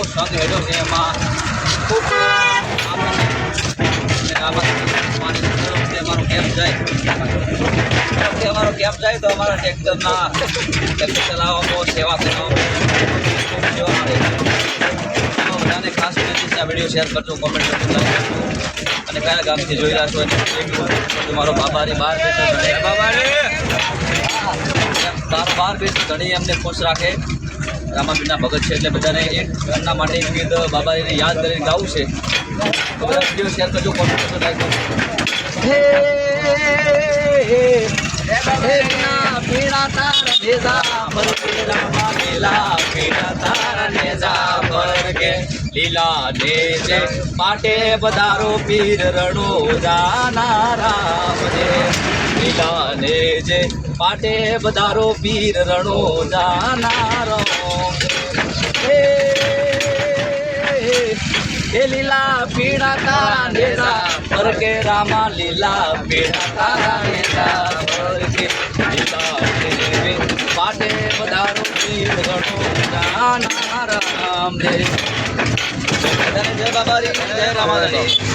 આખો સંઘ હેડ્યો છે? એમાં ખૂબ આપણને અમારો કેમ્પ જાય અમારો કેમ્પ જાય તો અમારા ટ્રેક્ટરના ટ્રેક્ટર ચલાવવામાં સેવા કરવામાં સેવા મળે ખાસ વીડિયો શેર કરજો કોમેન્ટ કરજો અને કયા ગામથી જોઈ રહ્યા છો એક મારો બાબારી બાર બેઠો બાબારી તારો બાર બેઠો ઘણી એમને ખુશ રાખે રામાપીરના ભગત છે એટલે બધાને એક ઘરના માટે એક ગીત બાબાજીને યાદ કરીને ગાવું છે. તો બધા વીડિયો શેર કરજો કોમેન્ટ કરજો લીલા ને જે પાટે પધારો પીર રણો જાના રામ લીલા ને જે પાટે પધારો પીર રણો જાના હે લીલા પીળા તારા નેતા પર કે રામા લીલા પીળા તારા નેતા પર કે લીલા પાટે બધારો પીર ગણો રામ જય બાબા જય રામાધણી